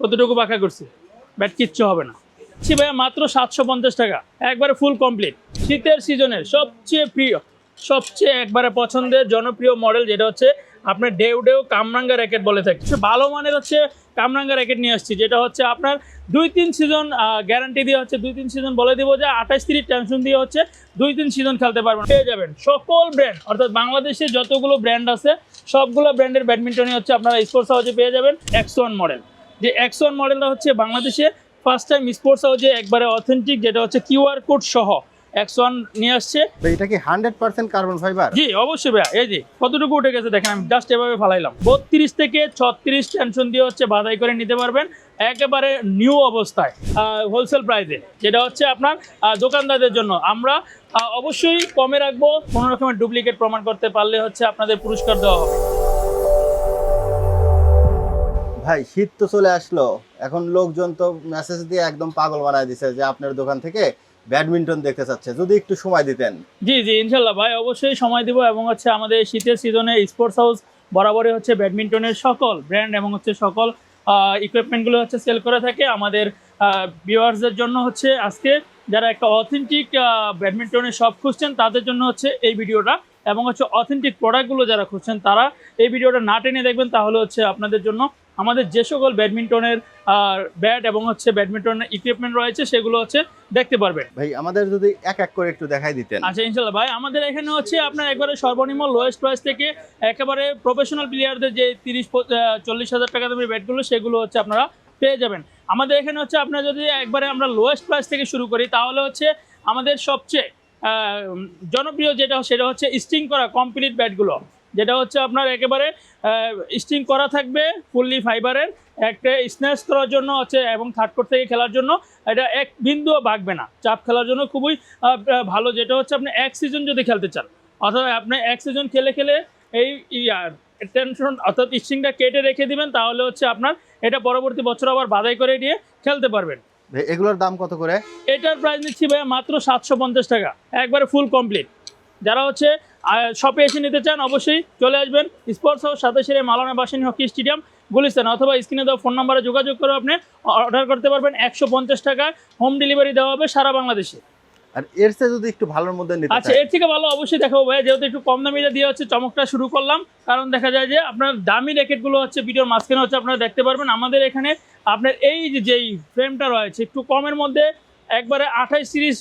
কতটুকু বাঁকা করছি। ব্যাট কিচ্ছু হবে না। ছি ভাইয়া, মাত্র সাতশো পঞ্চাশ টাকা। একবারে ফুল কমপ্লিট শীতের সিজনের সবচেয়ে প্রিয়, সবচেয়ে একবারে পছন্দের জনপ্রিয় মডেল যেটা হচ্ছে আপনার ডেউ ডেউ কামরাঙ্গা র্যাকেট বলে থাকি। ভালো মানের হচ্ছে কামরাঙ্গা র্যাকেট নিয়ে আসছি, যেটা হচ্ছে আপনার দুই তিন সিজন গ্যারান্টি দিয়ে হচ্ছে দুই তিন সিজন বলে দিব যে আঠাশ তিরিশ টেনশন দিয়ে হচ্ছে দুই তিন সিজন খেলতে পারবেন। পেয়ে যাবেন সকল ব্র্যান্ড অর্থাৎ বাংলাদেশে যতগুলো ব্র্যান্ড আছে, সবগুলো ব্র্যান্ডের ব্যাডমিন্টনই হচ্ছে আপনারা স্পোর্টস হাউসে পেয়ে যাবেন একশো মডেল যে এক্স ওয়ান মডেলটা হচ্ছে বাংলাদেশে ফার্স্ট টাইম স্পোর্টস হাউসে একবারে অথেন্টিক যেটা হচ্ছে কিউআর কোড সহ এক্স ওয়ান নিয়ে আসছে। এটা কি হান্ড্রেড পার্সেন্ট কার্বন ফাইবার জি অবশ্যই ভাইয়া। এই যে কতটুকু উঠে গেছে দেখেন আমি জাস্ট এভাবে ফালাইলাম। বত্রিশ থেকে ছত্রিশ টেনশন দিয়ে হচ্ছে বাধাই করে নিতে পারবেন একেবারে নিউ অবস্থায় হোলসেল প্রাইসে যেটা হচ্ছে আপনার দোকানদারদের জন্য। আমরা অবশ্যই কমে রাখব কোনো রকমের ডুপ্লিকেট প্রমাণ করতে পারলে হচ্ছে আপনাদের পুরস্কার দেওয়া হবে। ভাই, শীত তো চলে আসলো। এখন লোকজন তো মেসেজ দিয়ে একদম পাগল বানায় দিছে যে আপনার দোকান থেকে ব্যাডমিন্টন দেখতে চাচ্ছে। যদি একটু সময় দিতেন। জি জি, ইনশাল্লাহ। ভাই, অবশ্যই সময় দিব এবং হচ্ছে আমাদের শীতের সিজনে স্পোর্টস হাউস বরাবরই হচ্ছে ব্যাডমিন্টনের সকল ব্র্যান্ড এবং হচ্ছে সকল ইকুইপমেন্টগুলো হচ্ছে সেল করে থাকে আমাদের ভিউয়ার্সদের জন্য হচ্ছে আজকে। যারা একটা অথেন্টিক ব্যাডমিন্টনের শপ খুঁজছেন, তাদের জন্য হচ্ছে এই ভিডিওটা এবং হচ্ছে অথেন্টিক প্রোডাক্টগুলো যারা খুঁজছেন তারা এই ভিডিওটা না টেনে দেখবেন তাহলে হচ্ছে আপনাদের জন্য আমাদের যে সকল ব্যাডমিন্টনের ব্যাট এবং হচ্ছে ব্যাডমিন্টনের ইকুইপমেন্ট রয়েছে সেগুলো হচ্ছে দেখতে পারবেন। ভাই আমাদের যদি এক এক করে একটু দেখাই দিতেন। আচ্ছা ইনশাল্লাহ ভাই আমাদের এখানে হচ্ছে আপনার একবারে সর্বনিম্ন লোয়েস্ট প্রাইস থেকে একেবারে প্রফেশনাল প্লেয়ারদের যে তিরিশ চল্লিশ হাজার টাকা দামের ব্যাটগুলো সেগুলো হচ্ছে আপনারা পেয়ে যাবেন। আমাদের এখানে হচ্ছে আপনার যদি একবারে আমরা লোয়েস্ট প্রাইস থেকে শুরু করি তাহলে হচ্ছে আমাদের সবচেয়ে জনপ্রিয় যেটা সেটা হচ্ছে স্টিং করা কমপ্লিট ব্যাটগুলো যেটা হচ্ছে আপনার একেবারে স্টিং করা থাকবে ফুললি ফাইবারের একটা স্ন্যাচ করার জন্য হচ্ছে এবং থার্ড কোর্ট থেকে খেলার জন্য। এটা এক বিন্দুও ভাগবে না। চাপ খেলার জন্য খুবই ভালো। যেটা হচ্ছে আপনি এক সিজন যদি খেলতে চান অথবা আপনি এক সিজন খেলে খেলে এই ইয়ার টেনশন অর্থাৎ স্টিংটা কেটে রেখে দিবেন, তাহলে হচ্ছে আপনার এটা পরবর্তী বছর আবার বাধাই করে দিয়ে খেলতে পারবেন। এগুলোর দাম কত করে? এটার প্রাইস নিচ্ছি ভাইয়া মাত্র সাতশো পঞ্চাশ টাকা। একবারে ফুল কমপ্লিট যারা হচ্ছে শপে এসে নিতে চান, অবশ্যই চলে আসবেন। স্পোর্টস হাউস সাতাশের মালানা বাসিনী হকি স্টেডিয়াম গুলিস্তান, অথবা স্ক্রিনে দেওয়া ফোন নাম্বারে যোগাযোগ করে আপনি অর্ডার করতে পারবেন একশো টাকায় হোম ডেলিভারি দেওয়া হবে সারা বাংলাদেশে। আর এর চেয়ে যদি একটু ভালোর মধ্যে নিতে আচ্ছা এর থেকে ভালো অবশ্যই দেখাবো ভাই যেহেতু একটু কম দামিটা দিয়ে হচ্ছে চমকটা শুরু করলাম কারণ দেখা যায় যে আপনার দামি র্যাকেটগুলো হচ্ছে ভিডিওর মাঝখানে হচ্ছে আপনারা দেখতে পারবেন। আমাদের এখানে আপনার এই যে যেই ফ্রেমটা রয়েছে একটু কমের মধ্যে একবারে আঠাইশ সিরিজ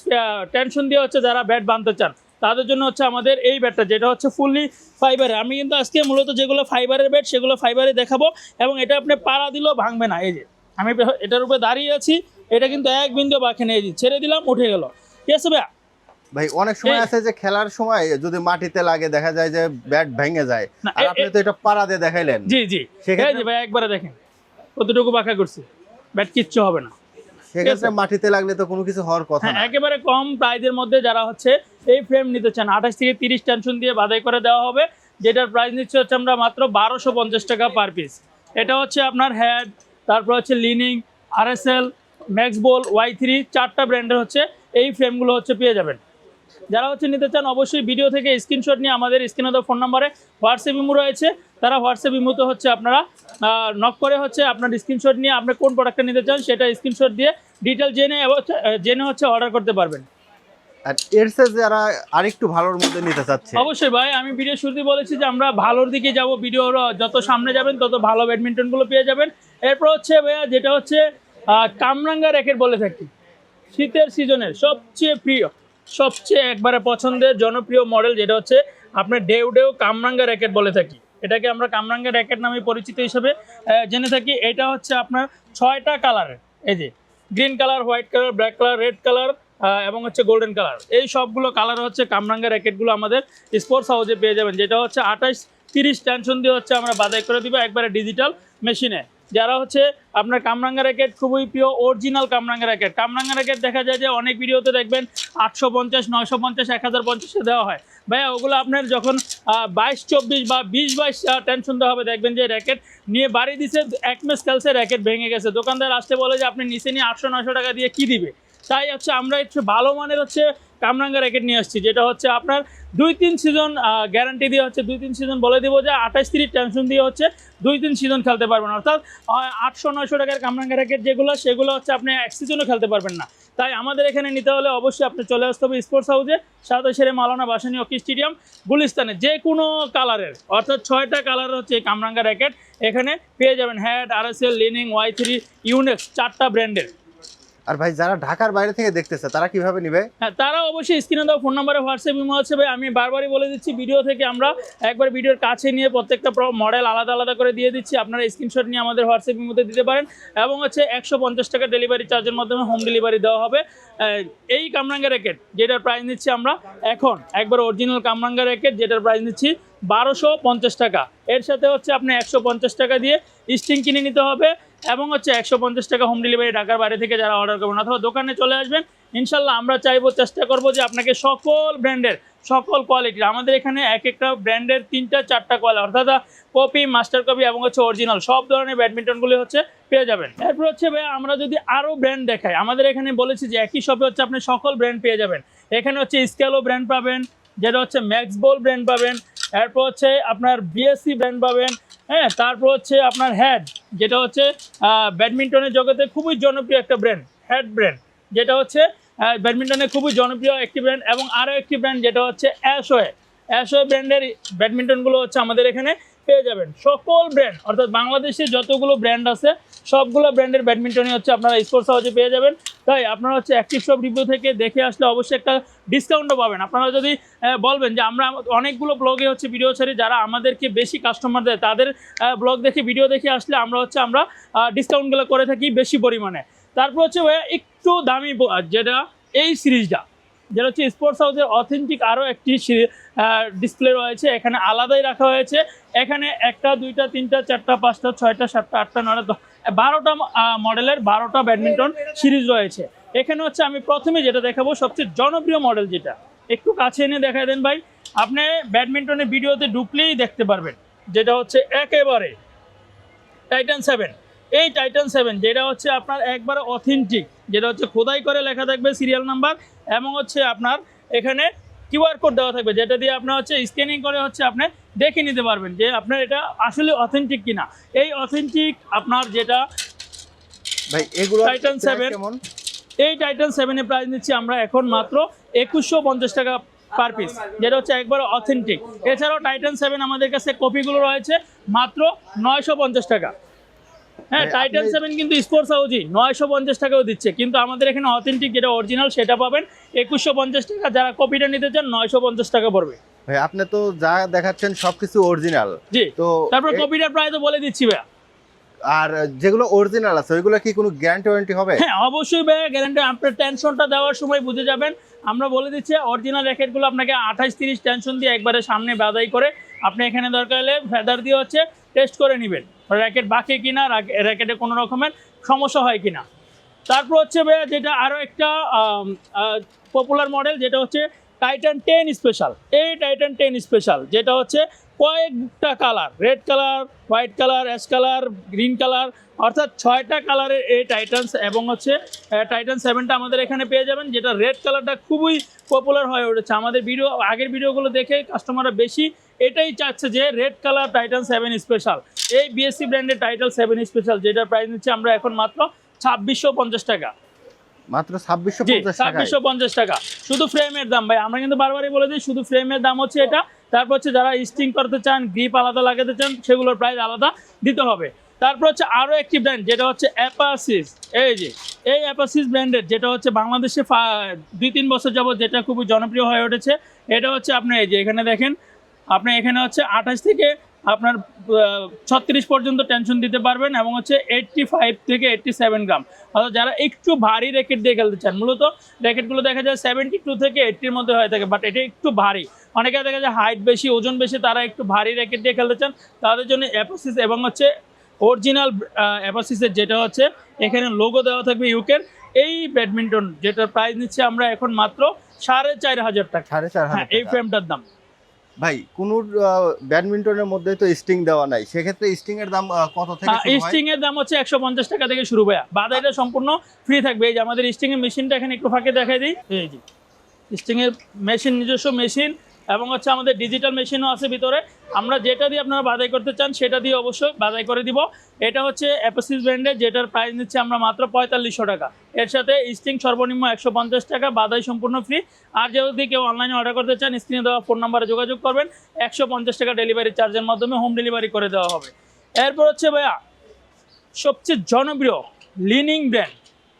টেনশন দিয়ে হচ্ছে যারা ব্যাট বাঁধতে চান তাদের জন্য হচ্ছে আমাদের এই ব্যাটটা যেটা হচ্ছে ফুললি ফাইবারে আমি কিন্তু আজকে মূলত যেগুলো ফাইবারের ব্যাট সেগুলো ফাইবারে দেখাবো এবং এটা আপনি পাড়া দিলেও ভাঙবে না। এই যে আমি এটার উপরে দাঁড়িয়ে আছি এটা কিন্তু এক বিন্দু বাকি নেই। এই যে ছেড়ে দিলাম উঠে গেল। আছে ভাই অনেক সময় আছে যে খেলার সময় যদি মাটিতে লাগে দেখা যায় যে ব্যাট ভেঙে যায়। আর আপনি তো এটা পাড়া দিয়ে দেখাইলেন। জি জি। এই ভাই একবারে দেখেন কতটুকু বাঁকা করছি। ব্যাট কিচ্ছু হবে না। সেক্ষেত্রে মাটিতে লাগলে তো কোনো কিছু হওয়ার কথা হ্যাঁ না। একেবারে কম প্রাইজের মধ্যে যারা হচ্ছে এই ফ্রেম নিতে চান আঠাশ থেকে তিরিশ টেনশন দিয়ে বাধাই করে দেওয়া হবে যেটার প্রাইস নিচ্ছে হচ্ছে আমরা মাত্র বারোশো পঞ্চাশ টাকা পার পিস এটা হচ্ছে আপনার হ্যাড তারপর হচ্ছে Li Ning RSL Maxbolt Y three চারটা ব্র্যান্ডের হচ্ছে এই ফ্রেমগুলো হচ্ছে পেয়ে যাবেন। যারা হচ্ছে নিতে চান অবশ্যই ভিডিও থেকে স্ক্রিনশট নিয়ে আমাদের স্ক্রিনে দেওয়া ফোন নাম্বারে হোয়াটসঅ্যাপ ইমো রয়েছে। তারা হোয়াটসঅ্যাপ ইমোতে হচ্ছে আপনারা নক করে হচ্ছে আপনার স্ক্রিনশট নিয়ে আপনি কোন প্রোডাক্টটা নিতে চান সেটা স্ক্রিনশট দিয়ে ডিটেল জেনে জেনে হচ্ছে অর্ডার করতে পারবেন। আর এর যারা আরেকটু ভালোর মধ্যে নিতে চাচ্ছে। অবশ্যই ভাই আমি ভিডিও শুরুতে বলেছি যে আমরা ভালোর দিকে যাব। ভিডিওর যত সামনে যাবেন তত ভালো ব্যাডমিন্টনগুলো পেয়ে যাবেন। এরপর হচ্ছে ভাইয়া যেটা হচ্ছে কামরাঙ্গা র্যাকেট বলে থাকি। শীতের সিজনের সবচেয়ে প্রিয়, সবচেয়ে একবারে পছন্দের জনপ্রিয় মডেল যেটা হচ্ছে আপনার ডেউ ডেউ কামরাঙ্গা র্যাকেট বলে থাকি। এটাকে আমরা কামরাঙ্গা র্যাকেট নামে পরিচিত হিসেবে জেনে থাকি। এটা হচ্ছে আপনার ছয়টা কালারের এই যে green colour white colour black colour red colour এবং হচ্ছে গোল্ডেন কালার এই সবগুলো কালার হচ্ছে কামরাঙ্গা র্যাকেটগুলো আমাদের স্পোর্টস হাউসে পেয়ে যাবেন, যেটা হচ্ছে আঠাশ তিরিশ টেনশন দিয়ে হচ্ছে আমরা বাদাই করে দিব, একবারে ডিজিটাল মেশিনে যারা হচ্ছে আপনার কামরাঙ্গা র্যাকেট, খুবই প্রিয় অরিজিনাল কামরাঙ্গা র্যাকেট। কামরাঙ্গা র্যাকেট দেখা যায় যে অনেক ভিডিওতে দেখবেন আটশো পঞ্চাশ, নয়শো পঞ্চাশ, এক হাজার পঞ্চাশে দেওয়া হয়। ভাইয়া, ওগুলো আপনার যখন বাইশ, চব্বিশ বা বিশ বাইশ টেনশন দেওয়া হবে, দেখবেন যে র্যাকেট নিয়ে বাড়ি দিছে, এক মেস খেলছে র্যাকেট ভেঙে গেছে। দোকানদার আসতে বলে যে, আপনি নিচে নিয়ে আটশো, নয়শো টাকা দিয়ে কি দিবে? তাই হচ্ছে আমরা একটু ভালো মানের হচ্ছে কামরাঙ্গা র্যাকেট নিয়ে আসছি, যেটা হচ্ছে আপনার দুই তিন সিজন গ্যারান্টি দিয়ে হচ্ছে, দুই তিন সিজন বলে দিব যে আঠাশ তিরিশ টেনশন দিয়ে হচ্ছে দুই তিন সিজন খেলতে পারবেন। অর্থাৎ আটশো নয়শো টাকার কামরাঙ্গা র্যাকেট যেগুলো, সেগুলো হচ্ছে আপনি এক সিজনও খেলতে পারবেন না। তাই আমাদের এখানে নিতে হলে অবশ্যই আপনি চলে আসতে হবে স্পোর্টস হাউসে সাথে সেরে মালানা বাসানি হকি স্টেডিয়াম গুলিস্তানে, যে কোনো কালারের অর্থাৎ ছয়টা কালার হচ্ছে কামরাঙ্গা র্যাকেট এখানে পেয়ে যাবেন। Head R S L Li Ning Y three Yonex চারটা ব্র্যান্ডের আর ভাই, যারা ঢাকার বাইরে থেকে দেখতেছে, তারা কীভাবে নিবে? হ্যাঁ তারা অবশ্যই স্ক্রিনে দেওয়া ফোন নাম্বারে হোয়াটসঅ্যাপ ইমো আছে ভাই। আমি বারবারই বলে দিচ্ছি ভিডিও থেকে আমরা একবার ভিডিওর কাছে নিয়ে প্রত্যেকটা মডেল আলাদা আলাদা করে দিয়ে দিচ্ছি। আপনারা স্ক্রিনশট নিয়ে আমাদের হোয়াটসঅ্যাপ ইমোতে দিতে পারেন। এবং হচ্ছে একশো পঞ্চাশ টাকা ডেলিভারি চার্জের মাধ্যমে হোম ডেলিভারি দেওয়া হবে। এই কামরাঙ্গা র্যাকেট যেটার প্রাইস নিচ্ছি আমরা এখন, একবার অরিজিনাল কামরাঙ্গা র্যাকেট যেটার প্রাইস নিচ্ছি বারোশো পঞ্চাশ টাকা। এর সাথে হচ্ছে আপনি একশো পঞ্চাশ টাকা দিয়ে স্টিং কিনে নিতে হবে। এবং হচ্ছে একশো পঞ্চাশ টাকা হোম ডেলিভারি ঢাকার বাইরে থেকে যারা অর্ডার করবেন অথবা দোকানে চলে আসবেন, ইনশাল্লাহ আমরা চাইব, চেষ্টা করব যে আপনাকে সকল ব্র্যান্ডের, সকল কোয়ালিটির আমাদের এখানে এক একটা ব্র্যান্ডের তিনটা, চারটা কোয়ালিটি অর্থাৎ কপি মাস্টার কপি এবং হচ্ছে অরিজিনাল সব ধরনের ব্যাডমিন্টনগুলি হচ্ছে পেয়ে যাবেন। এরপর হচ্ছে ভাই আমরা যদি আরও ব্র্যান্ড দেখাই, আমাদের এখানে বলেছি যে একই শপে হচ্ছে আপনি সকল ব্র্যান্ড পেয়ে যাবেন। এখানে হচ্ছে স্কেলো ব্র্যান্ড পাবেন, যেটা হচ্ছে ম্যাক্স বল ব্র্যান্ড পাবেন, এরপর হচ্ছে আপনার বিএসসি ব্র্যান্ড পাবেন হ্যাঁ তারপর হচ্ছে আপনার হ্যাড যেটা হচ্ছে ব্যাডমিন্টনের জগতে খুবই জনপ্রিয় একটা ব্র্যান্ড হ্যাড ব্র্যান্ড যেটা হচ্ছে আহ, ব্যাডমিন্টনের খুবই জনপ্রিয় একটি ব্র্যান্ড এবং আরও একটি ব্র্যান্ড যেটা হচ্ছে অ্যাশোয়ে অ্যাশোয়ে ব্র্যান্ডের ব্যাডমিন্টনগুলো হচ্ছে আমাদের এখানে পেয়ে যাবেন। সকল ব্র্যান্ড অর্থাৎ বাংলাদেশে যতগুলো ব্র্যান্ড আছে সবগুলো ব্র্যান্ডের ব্যাডমিন্টনই হচ্ছে আপনারা স্পোর্টস হাউসে পেয়ে যাবেন। তাই আপনারা হচ্ছে অ্যাক্টিভ শপ রিভিউ থেকে দেখে আসলে অবশ্যই একটা ডিসকাউন্টও পাবেন। আপনারা যদি বলবেন যে আমরা অনেকগুলো ব্লগে হচ্ছে ভিডিও ছাড়ি, যারা আমাদেরকে বেশি কাস্টমার দেয়, তাদের ব্লগ দেখে ভিডিও দেখে আসলে আমরা হচ্ছে আমরা ডিসকাউন্টগুলো করে থাকি বেশি পরিমাণে। তারপর হচ্ছে একটু দামি যেটা এই সিরিজটা যেটা হচ্ছে স্পোর্টস হাউসের অথেন্টিক আরও একটি ডিসপ্লে রয়েছে, এখানে আলাদাই রাখা হয়েছে। এখানে একটা, দুইটা, তিনটা, চারটা, পাঁচটা, ছয়টা, সাতটা, আটটা দশ বারোটা মডেলের বারোটা ব্যাডমিন্টন সিরিজ রয়েছে। এখানে হচ্ছে আমি প্রথমে যেটা দেখাবো, সবচেয়ে জনপ্রিয় মডেল যেটা। একটু কাছে এনে দেখায় দেন ভাই। আপনি ব্যাডমিন্টনের ভিডিওতে ঢুকলেই দেখতে পারবেন, যেটা হচ্ছে একেবারে টাইটান সেভেন এই টাইটান সেভেন যেটা হচ্ছে আপনার একবারে অথেন্টিক যেটা হচ্ছে খোদাই করে লেখা থাকবে সিরিয়াল নাম্বার এবং হচ্ছে আপনার এখানে কিউআর কোড দেওয়া থাকবে, যেটা দিয়ে আপনার হচ্ছে স্ক্যানিং করে হচ্ছে আপনি দেখে নিতে পারবেন যে আপনার এটা আসলে অথেন্টিক কিনা। এই অথেন্টিক আপনার যেটা ভাই এগুলো টাইটান সেভেন কেমন? এই টাইটান সেভেনের প্রাইস নিচ্ছি আমরা এখন মাত্র একুশশো পঞ্চাশ টাকা পার পিস যেটা হচ্ছে একবার অথেন্টিক এছাড়াও টাইটান সেভেন আমাদের কাছে কপিগুলো রয়েছে মাত্র নয়শো পঞ্চাশ টাকা। হ্যাঁ টাইটান সেভেন কিন্তু স্পোর্টস হাউজই নয়শো পঞ্চাশ টাকাও দিচ্ছে। কিন্তু আমাদের এখানে অথেন্টিক যেটা অরিজিনাল সেটা পাবেন একুশশো পঞ্চাশ টাকা। যারা কপিটা নিতে চান নয়শো পঞ্চাশ টাকা পড়বে। ভাই আপনি তো যা দেখাচ্ছেন সবকিছু অরিজিনাল জি। তো তারপর কপিটার প্রায় তো বলে দিচ্ছি ভাইয়া। আর যেগুলো অরিজিনাল আছে ওইগুলো কি কোনো গ্যারান্টি ওয়ারেন্টি হবে? হ্যাঁ অবশ্যই ভাই গ্যারান্টি আপনার টেনশনটা দেওয়ার সময় বুঝে যাবেন। আমরা বলে দিচ্ছি অরিজিনাল র্যাকেটগুলো আপনাকে আঠাশ তিরিশ টেনশন দিয়ে একবারে সামনে বাদাই করে আপনি এখানে দরকার হলে ফেদার দিয়ে হচ্ছে টেস্ট করে নেবেন। র্যাকেট বাকি কিনা র্যাকেটে কোনো রকমের সমস্যা হয় কিনা। তারপর হচ্ছে ভাইয়া যেটা আরও একটা পপুলার মডেল যেটা হচ্ছে টাইটান টেন স্পেশাল এই টাইটান টেন স্পেশাল যেটা হচ্ছে কয়েকটা colour red colour white colour ash colour green colour অর্থাৎ ছয়টা কালারের এই টাইটান্স এবং হচ্ছে টাইটান সেভেনটা আমাদের এখানে পেয়ে যাবেন, যেটা রেড কালারটা খুবই পপুলার হয়ে উঠেছে। আমাদের ভিডিও আগের ভিডিওগুলো দেখে কাস্টমাররা বেশি এটাই চাচ্ছে যে red colour Titan seven special এই বিএসসি ব্র্যান্ডের টাইটাল সেভেন স্পেশাল যেটার প্রাইস নিচ্ছে আমরা এখন মাত্র ছাব্বিশশো টাকা। মাত্র ছাব্বিশশো ছাব্বিশশো পঞ্চাশ টাকা। শুধু ফ্রেমের দাম ভাই। আমরা কিন্তু বারবারই বলে দিই শুধু ফ্রেমের দাম হচ্ছে এটা। তারপর হচ্ছে যারা স্টিং করতে চান গ্রিপ আলাদা লাগাতে চান সেগুলোর প্রাইস আলাদা দিতে হবে। তারপর হচ্ছে আরও একটি ব্র্যান্ড যেটা হচ্ছে অ্যাপাসিস এই যে এই অ্যাপাসিস ব্র্যান্ডের যেটা হচ্ছে বাংলাদেশে দুই তিন বছর যাবত যেটা খুবই জনপ্রিয় হয়ে উঠেছে এটা হচ্ছে আপনার এই যে এখানে দেখেন আপনি এখানে হচ্ছে আঠাশ থেকে আপনার ছত্রিশ পর্যন্ত টেনশন দিতে পারবেন এবং হচ্ছে এইটটি ফাইভ থেকে এইটটি সেভেন গ্রাম। অর্থাৎ যারা একটু ভারী র্যাকেট দিয়ে খেলতে চান মূলত র্যাকেটগুলো দেখা যায় সেভেন্টি টু থেকে এইটটির মধ্যে হয়ে থাকে বাট এটা একটু ভারী। অনেকে দেখা যায় হাইট বেশি ওজন বেশি তারা একটু ভারী র্যাকেট দিয়ে খেলতে চান তাদের জন্য অ্যাপোসিস এবং হচ্ছে অরিজিনাল অ্যাপোসিসের যেটা হচ্ছে এখানে লোগো দেওয়া থাকবে ইউকের এই ব্যাডমিন্টন যেটার প্রাইস নিচ্ছে আমরা এখন মাত্র সাড়ে চার হাজার টাকা। সাড়ে চার হ্যাঁ এই ফ্রেমটার দাম। ভাই কোন ব্যাডমিন্টনের মধ্যে তো স্টিং দেওয়া নাই। সেক্ষেত্রে স্টিং এর দাম কত থেকে শুরু হয়? স্টিং এর দাম হচ্ছে একশো পঞ্চাশ টাকা থেকে শুরু ভাইয়া। বাজারে সম্পূর্ণ ফ্রি থাকবে। এই যে আমাদের স্টিং এর মেশিনটা এখানে একটু ফাঁকে দেখাই দিই। এই যে স্টিংয়ের মেশিন নিজস্ব মেশিন। এবং হচ্ছে আমাদের ডিজিটাল মেশিনও আছে ভিতরে। আমরা যেটা দিয়ে আপনারা বাদাই করতে চান, সেটা দিয়ে অবশ্যই বাদাই করে দিব। এটা হচ্ছে অ্যাপোসিস ব্র্যান্ডের যেটার প্রাইস নিচ্ছে আমরা মাত্র পঁয়তাল্লিশশো টাকা। এর সাথে স্টিং সর্বনিম্ন একশো পঞ্চাশ টাকা বাদাই সম্পূর্ণ ফ্রি আর যদি কেউ অনলাইনে অর্ডার করতে চান স্ক্রিনে দেওয়া ফোন নাম্বারে যোগাযোগ করবেন। একশো পঞ্চাশ টাকা ডেলিভারি চার্জের মাধ্যমে হোম ডেলিভারি করে দেওয়া হবে। এরপর হচ্ছে ভাইয়া, সবচেয়ে জনপ্রিয় লিনিং ব্র্যান্ড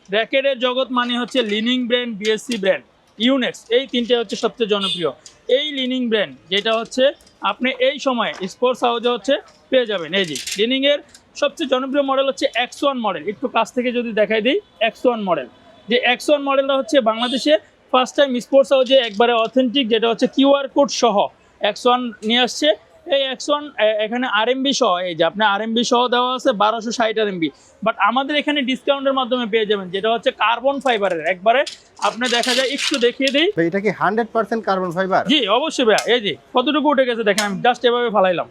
র্যাকেটের জগৎ মানে হচ্ছে Li Ning brand BSC brand Yonex এই তিনটে হচ্ছে সবচেয়ে জনপ্রিয়। এই লিনিং ব্র্যান্ড যেটা হচ্ছে আপনি এই সময় স্পোর্টস হাউজে হচ্ছে পেয়ে যাবেন। এই যে লিনিংয়ের সবচেয়ে জনপ্রিয় মডেল হচ্ছে এক্স ওয়ান মডেল একটু কাছ থেকে যদি দেখাই দিই এক্স ওয়ান মডেল যে এক্স ওয়ান মডেলটা হচ্ছে বাংলাদেশে ফার্স্ট টাইম স্পোর্টস হাউজে একবারে অথেন্টিক যেটা হচ্ছে কিউআর কোড সহ এক্স ওয়ান নিয়ে আসছে। এই ওয়ান এখানে আরএমবি সহ এই যে আপনার আরএমবি সহ দেওয়া আছে বারোশো ষাট আরএমবি বাট আমাদের এখানে ডিসকাউন্টের মাধ্যমে পেয়ে যাবেন যেটা হচ্ছে কার্বন ফাইবারের একবারে আপনি দেখা যায় একটু দেখিয়ে দিই। এটা কি হান্ড্রেড পার্সেন্ট কার্বন ফাইবার জি অবশ্যই ভাইয়া এই যে কতটুকু উঠে গেছে দেখেন আমি জাস্ট এভাবে ফালাইলাম।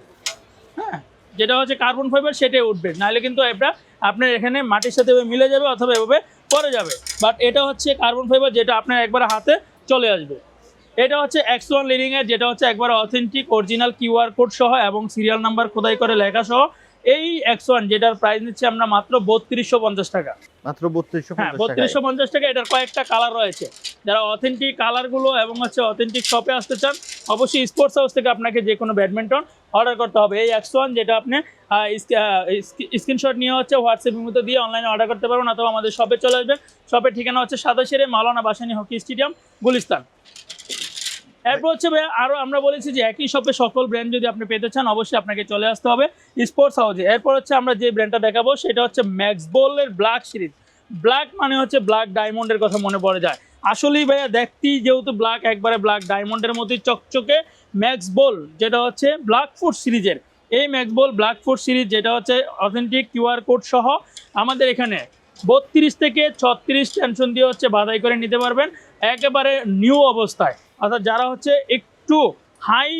হ্যাঁ যেটা হচ্ছে কার্বন ফাইবার সেটাই উঠবে। নাহলে কিন্তু এটা আপনার এখানে মাটির সাথে এভাবে মিলে যাবে অথবা এভাবে পরে যাবে। বাট এটা হচ্ছে কার্বন ফাইবার যেটা আপনার একবার হাতে চলে আসবে। এটা হচ্ছে এক্স ওয়ান লিডিংয়ের যেটা হচ্ছে একবার অথেন্টিক অরিজিনাল কিউআর কোড সহ এবং সিরিয়াল নাম্বার খোদাই করে লেখা সহ। এই এক্স ওয়ান যেটার প্রাইস নিচ্ছে আমরা মাত্র বত্রিশশো পঞ্চাশ টাকা। মাত্র বত্রিশশো হ্যাঁ বত্রিশশো পঞ্চাশ টাকা এটার কয়েকটা কালার রয়েছে। যারা অথেন্টিক কালারগুলো এবং হচ্ছে অথেন্টিক শপে আসতে চান অবশ্যই স্পোর্টস হাউস থেকে আপনাকে যে কোনো ব্যাডমিন্টন অর্ডার করতে হবে। এই এক্স ওয়ান যেটা আপনি স্ক্রিনশট নিয়ে হচ্ছে হোয়াটসঅ্যাপের মধ্যে দিয়ে অনলাইনে অর্ডার করতে পারবেন অথবা আমাদের শপে চলে আসবেন। শপের ঠিকানা হচ্ছে সাতাশেরে মালানা বাসানি হকি স্টেডিয়াম গুলিস্তান। এরপর হচ্ছে ভাই আরও আমরা বলেছি যে একই শপে সকল ব্র্যান্ড যদি আপনি পেতে চান অবশ্যই আপনাকে চলে আসতে হবে স্পোর্টস হাউসে এরপর হচ্ছে আমরা যে ব্র্যান্ডটা দেখাবো সেটা হচ্ছে ম্যাক্স বোলের ব্ল্যাক সিরিজ ব্ল্যাক মানে হচ্ছে ব্ল্যাক ডায়মন্ডের কথা মনে পড়ে যায়। আসলেই ভাইয়া দেখতেই যেহেতু ব্ল্যাক একবারে ব্ল্যাক ডায়মন্ডের মতোই চকচকে ম্যাক্স বোল যেটা হচ্ছে ব্ল্যাক ফুড সিরিজের এই Maxbolt black food series যেটা হচ্ছে অথেন্টিক কিউআর কোড সহ আমাদের এখানে বত্রিশ থেকে ছত্রিশ টেনশন দিয়ে হচ্ছে বাধাই করে নিতে পারবেন। একেবারে নিউ অবস্থায়। অর্থাৎ যারা হচ্ছে একটু হাই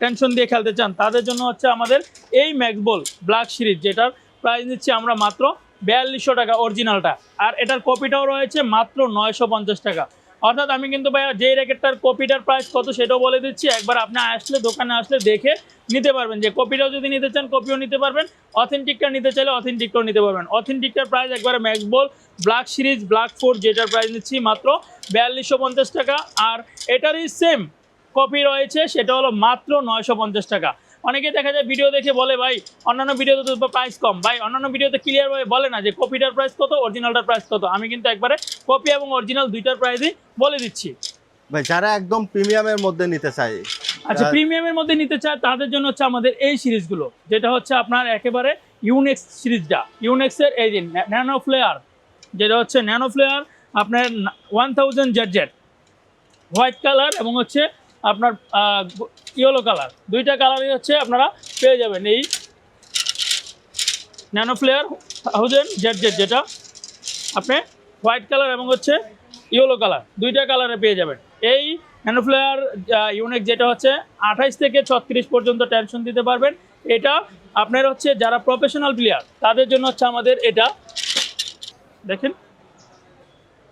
টেনশন দিয়ে খেলতে চান, তাদের জন্য হচ্ছে আমাদের এই ম্যাকবল ব্ল্যাক সিরিজ যেটার প্রাইস নিচ্ছি আমরা মাত্র বিয়াল্লিশশো টাকা অরিজিনালটা আর এটার কপিটাও রয়েছে মাত্র নয়শো পঞ্চাশ টাকা। অর্থাৎ আমি কিন্তু ভাইয়া যেই র্যাকেটটার কপিটার প্রাইস কত সেটাও বলে দিচ্ছি। একবার আপনি আসলে দোকানে আসলে দেখে নিতে পারবেন যে কপিটাও যদি নিতে চান, কপিও নিতে পারবেন। অথেন্টিকটা নিতে চাইলে অথেন্টিকটাও নিতে পারবেন। অথেন্টিকটার প্রাইস একবারে Maxbolt black series black four যেটার প্রাইস নিচ্ছি মাত্র বিয়াল্লিশশো টাকা। আর এটারই সেম কপি রয়েছে, সেটা হলো মাত্র নয়শো পঞ্চাশ টাকা। অনেকে দেখা যায় ভিডিও দেখে বলে ভাই অন্যান্য ভিডিওতে তো প্রাইস কম। ভাই অন্যান্য ভিডিওতে ক্লিয়ারভাবে বলে না যে কপিটার প্রাইস কত অরিজিনালটার প্রাইস কত? আমি কিন্তু একবারে কপি এবং অরিজিনাল দুইটার প্রাইসই বলে দিচ্ছি। ভাই যারা একদম প্রিমিয়ামের মধ্যে নিতে চায় আচ্ছা প্রিমিয়ামের মধ্যে নিতে চায় তাদের জন্য হচ্ছে আমাদের এই সিরিজগুলো যেটা হচ্ছে আপনার একেবারে ইউনেক্স সিরিজটা। ইউনেক্সের এই যে ন্যানো ফ্লেয়ার যেটা হচ্ছে ন্যানো ফ্লেয়ার আপনার one thousand Z Z white colour এবং হচ্ছে আপনার ইয়েলো কালার দুইটা কালারই হচ্ছে আপনারা পেয়ে যাবেন এই nano flare thousand Z Z যেটা। আপনি হোয়াইট কালার এবং হচ্ছে ইয়েলো কালার দুইটা কালারে পেয়ে যাবেন। এই ন্যানোফ্লেয়ার ইউনিক যেটা হচ্ছে আঠাইশ থেকে ছত্রিশ পর্যন্ত টেনশন দিতে পারবেন। এটা আপনার হচ্ছে যারা প্রফেশনাল প্লেয়ার তাদের জন্য হচ্ছে আমাদের এটা, দেখেন,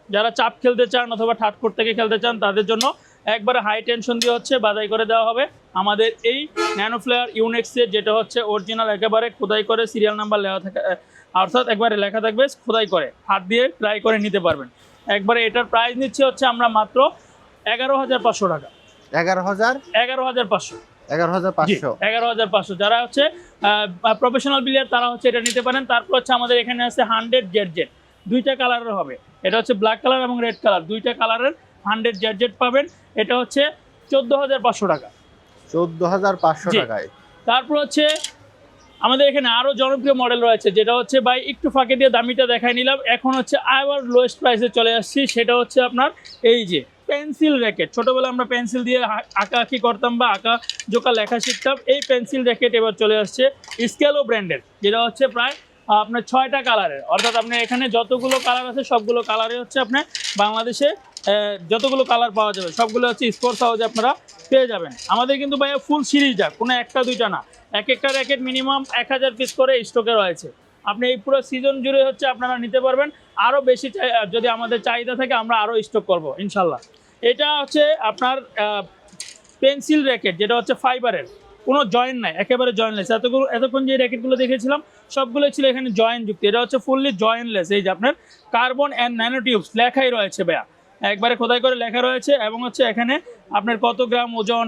যারা চাপ খেলতে চান অথবা ঠাটকোট থেকে খেলতে চান, তাদের জন্য একবারে হাই টেনশন দিয়ে হচ্ছে বাদাই করে দেওয়া হবে। আমাদের এই ন্যানোফ্লেয়ার ইউনেক্সের যেটা হচ্ছে অরিজিনাল একেবারে খোদাই করে সিরিয়াল নাম্বার লেখা থাকে অর্থাৎ একবারে লেখা থাকবে খোদাই করে হাত দিয়ে ট্রাই করে নিতে পারবেন। একবারে এটার প্রাইস নিচ্ছে হচ্ছে আমরা মাত্র এগারো হাজার পাঁচশো টাকা। এগারো হাজার? এগারো হাজার পাঁচশো। এগারো হাজার পাঁচশো। এগারো হাজার পাঁচশো। যারা হচ্ছে প্রফেশনাল প্লেয়ার তারা হচ্ছে এটা নিতে পারেন। তারপর হচ্ছে আমাদের এখানে আছে হান্ড্রেড জেড জেড দুইটা কালারের হবে। এটা হচ্ছে ব্ল্যাক কালার এবং রেড কালার দুইটা কালারের হান্ড্রেড জেড পাবেন। এটা হচ্ছে চোদ্দ হাজার পাঁচশো টাকা। চোদ্দ হাজার পাঁচশো টাকায়। তারপর হচ্ছে আমাদের এখানে আরও জনপ্রিয় মডেল রয়েছে যেটা হচ্ছে ভাই একটু ফাঁকে দিয়ে দামিটা দেখাই নিলাম। এখন হচ্ছে আবার লোয়েস্ট প্রাইসে চলে আসছি সেটা হচ্ছে আপনার এই যে পেন্সিল র্যাকেট ছোটোবেলা আমরা পেন্সিল দিয়ে আঁকা আঁকি করতাম বা আঁকা জোকা লেখা শিখতাম এই পেন্সিল র্যাকেট এবার চলে আসছে স্কেলো ব্র্যান্ডের যেটা হচ্ছে প্রায় আপনার ছয়টা কালারের অর্থাৎ আপনার এখানে যতগুলো কালার আছে সবগুলো কালারে হচ্ছে আপনার বাংলাদেশে যতগুলো কালার পাওয়া যাবে, সবগুলো হচ্ছে স্পোর্টস হাউসে আপনারা পেয়ে যাবেন। আমাদের কিন্তু ভাইয়া ফুল সিরিজটা কোনো একটা, দুইটা না। এক একটা র্যাকেট মিনিমাম এক হাজার পিস করে স্টকে রয়েছে। আপনি এই পুরো সিজন জুড়ে হচ্ছে আপনারা নিতে পারবেন। আরও বেশি যদি আমাদের চাহিদা থাকে, আমরা আরও স্টক করব, ইনশাল্লাহ। এটা হচ্ছে আপনার পেন্সিল র্যাকেট যেটা হচ্ছে ফাইবারের কোনো জয়েন্ট নাই, একেবারে জয়েন্টলেস এতগুলো এতক্ষণ যে র্যাকেটগুলো দেখেছিলাম সবগুলো ছিল এখানে জয়েন্ট যুক্ত। এটা হচ্ছে ফুললি জয়েন্টলেস এই যে আপনার কার্বন অ্যান্ড ন্যানোটিউবস লেখাই রয়েছে বেয়া একবারে খোদাই করে লেখা রয়েছে এবং হচ্ছে এখানে আপনার কত গ্রাম ওজন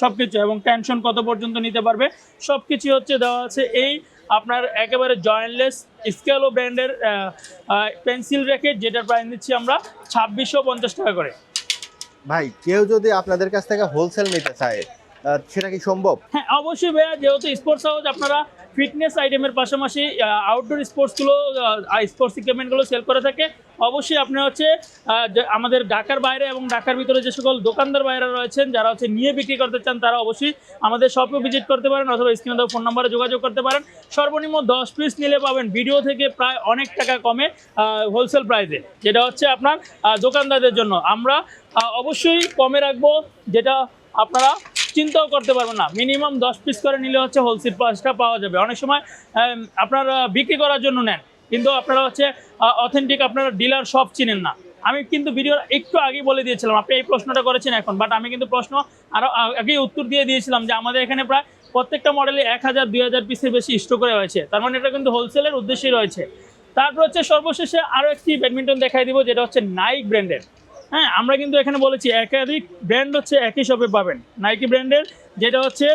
সব কিছু এবং টেনশন কত পর্যন্ত নিতে পারবে সব কিছু হচ্ছে দেওয়া আছে। এই আপনার একেবারে জয়েন্টলেস স্কেলো ব্র্যান্ডের পেন্সিল রেখে যেটার প্রাইস দিচ্ছি আমরা ছাব্বিশশো পঞ্চাশ টাকা করে। ভাই কেউ যদি আপনাদের কাছ থেকে হোলসেল নিতে চায় সেটা কি সম্ভব? হ্যাঁ অবশ্যই ভাইয়া যেহেতু স্পোর্টস হাউস আপনারা ফিটনেস আইটেমের পাশাপাশি আউটডোর স্পোর্টসগুলো স্পোর্টস ইকুইপমেন্টগুলো সেল করে থাকে অবশ্যই আপনি হচ্ছে আমাদের ঢাকার বাইরে এবং ঢাকার ভিতরে যে সকল দোকানদার বাইরে রয়েছেন, যারা হচ্ছে নিয়ে বিক্রি করতে চান, তারা অবশ্যই আমাদের শপে ভিজিট করতে পারেন অথবা স্ক্রিনে দেওয়া ফোন নম্বরে যোগাযোগ করতে পারেন। সর্বনিম্ন দশ পিস নিলে পাবেন। ভিডিও থেকে প্রায় অনেক টাকা কমে হোলসেল প্রাইসে যেটা হচ্ছে আপনার দোকানদারদের জন্য। আমরা অবশ্যই কমে রাখব, যেটা আপনারা চিন্তাও করতে পারবেন না। মিনিমাম দশ পিস করে নিলে হচ্ছে হোলসেল প্রাইসটা পাওয়া যাবে। অনেক সময় আপনারা বিক্রি করার জন্য নেন। কিন্তু আপনারা হচ্ছে অথেন্টিক আপনারা ডিলার সব চিনেন না। আমি কিন্তু ভিডিওর একটু আগেই বলে দিয়েছিলাম, আপনি এই প্রশ্নটা করেছেন এখন বাট আমি কিন্তু প্রশ্ন আরও আগেই উত্তর দিয়ে দিয়েছিলাম যে আমাদের এখানে প্রায় প্রত্যেকটা মডেলে এক হাজার, দুই হাজার পিসের বেশি স্টক করে রয়েছে তার মানে এটা কিন্তু হোলসেলের উদ্দেশ্যেই রয়েছে। তারপর হচ্ছে সর্বশেষে আরও একটি ব্যাডমিন্টন দেখাই দিব, যেটা হচ্ছে নাইক ব্র্যান্ডের হ্যাঁ আমরা কিন্তু এখানে বলেছি একাধিক ব্র্যান্ড হচ্ছে একই শপে পাবেন। নাইকি ব্র্যান্ডের যেটা হচ্ছে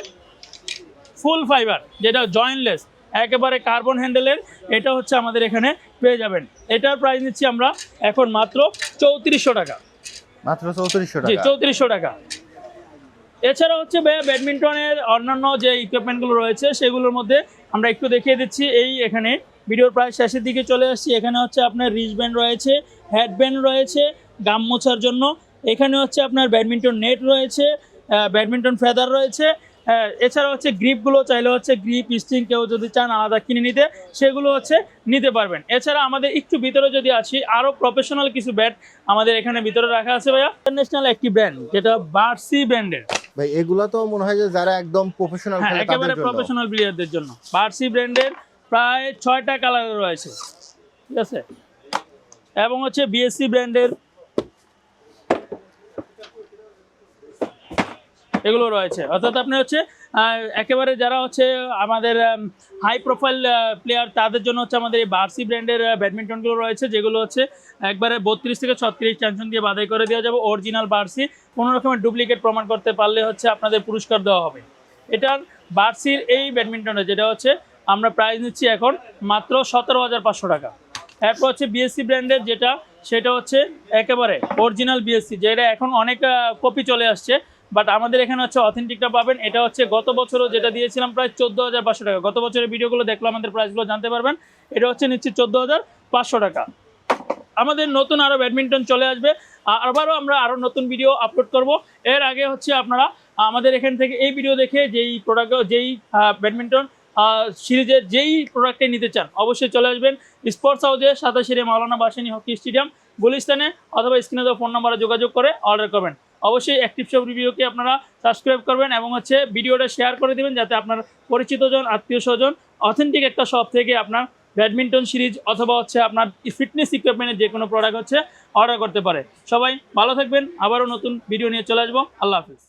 ফুল ফাইবার যেটা জয়েন্টলেস একেবারে কার্বন হ্যান্ডেলের এটা হচ্ছে আমাদের এখানে পেয়ে যাবেন। এটার প্রাইস নিচ্ছি আমরা এখন মাত্র চৌত্রিশশো টাকা। মাত্র চৌত্রিশশো টাকা। চৌত্রিশশো টাকা। এছাড়া হচ্ছে ব্যাডমিন্টনের অন্যান্য যে ইকুইপমেন্টগুলো রয়েছে সেগুলোর মধ্যে আমরা একটু দেখিয়ে দিচ্ছি। এই এখানে ভিডিওর প্রায় শেষের দিকে চলে আসছি। এখানে হচ্ছে আপনার রিচব্যান্ড রয়েছে হেডব্যান্ড রয়েছে গাম মোছার জন্য। এখানে হচ্ছে আপনার ব্যাডমিন্টন নেট রয়েছে ব্যাডমিন্টন ফেদার রয়েছে। আহ, এছাড়া হচ্ছে গ্রিপগুলো চাইলে হচ্ছে গ্রিপ স্টিং কেউ যদি চান আলাদা কিনে নিতে সেগুলো হচ্ছে নিতে পারবেন। এছাড়া আমাদের একটু ভিতরে যদি আসি আরও প্রফেশনাল কিছু ব্যাট আমাদের এখানে ভিতরে রাখা আছে ভাইয়া। ইন্টারন্যাশনাল একটি ব্র্যান্ড যেটা বার্সি ব্র্যান্ডের। ভাই এগুলো তো মনে হয় যে যারা একদম প্রফেশনাল হ্যাঁ একেবারে প্রফেশনাল প্লেয়ারদের জন্য। বার্সি ব্র্যান্ডের প্রায় ছয়টা কালার রয়েছে। ঠিক আছে? এবং হচ্ছে বিএসসি ব্র্যান্ডের এগুলো রয়েছে। অর্থাৎ আপনি হচ্ছে একেবারে যারা হচ্ছে, আমাদের হাই প্রোফাইল প্লেয়ার তাদের জন্য হচ্ছে আমাদের এই বার্সি ব্র্যান্ডের ব্যাডমিন্টনগুলো রয়েছে, যেগুলো হচ্ছে একবারে বত্রিশ থেকে ছত্রিশ টেনশন দিয়ে বাধাই করে দেওয়া যাবে। অরিজিনাল বার্সি কোনো রকমের ডুপ্লিকেট প্রমাণ করতে পারলে হচ্ছে আপনাদের পুরস্কার দেওয়া হবে। এটার বার্সির এই ব্যাডমিন্টনে যেটা হচ্ছে, আমরা প্রাইস নিচ্ছি এখন মাত্র সতেরো হাজার পাঁচশো টাকা। এরপর হচ্ছে বিএসসি ব্র্যান্ডের যেটা, সেটা হচ্ছে একেবারে অরিজিনাল বিএসসি যেটা এখন অনেক কপি চলে আসছে। বাট আমাদের এখানে হচ্ছে অথেন্টিকটা পাবেন। এটা হচ্ছে গত বছরও যেটা দিয়েছিলাম প্রায় চোদ্দ হাজার পাঁচশো টাকা। গত বছরের ভিডিওগুলো দেখলে আমাদের প্রাইসগুলো জানতে পারবেন। এটা হচ্ছে নিচ্ছি চোদ্দ হাজার পাঁচশো টাকা। আমাদের নতুন আরও ব্যাডমিন্টন চলে আসবে। আবারও আমরা আরও নতুন ভিডিও আপলোড করব। এর আগে হচ্ছে আপনারা আমাদের এখান থেকে এই ভিডিও দেখে যেই প্রোডাক্ট যেই ব্যাডমিন্টন সিরিজের যেই প্রোডাক্টে নিতে চান, অবশ্যই চলে আসবেন। স্পোর্টস হাউসে সাতাশিরে মাওলানা বাসানি হকি স্টেডিয়াম, গুলিস্তানে, অথবা স্ক্রিনে ফোন নাম্বারে যোগাযোগ করে অর্ডার করবেন। অবশ্যই অ্যাক্টিভ শপ রিভিউকে আপনারা সাবস্ক্রাইব করবেন এবং হচ্ছে ভিডিওটা শেয়ার করে দেবেন যাতে আপনার পরিচিতজন আত্মীয় স্বজন অথেন্টিক একটা শপ থেকে আপনার ব্যাডমিন্টন সিরিজ অথবা হচ্ছে আপনার ফিটনেস ইকুইপমেন্টের যে কোনো প্রোডাক্ট হচ্ছে অর্ডার করতে পারে। সবাই ভালো থাকবেন, আবারও নতুন ভিডিও নিয়ে চলে আসব। আল্লাহ হাফিজ।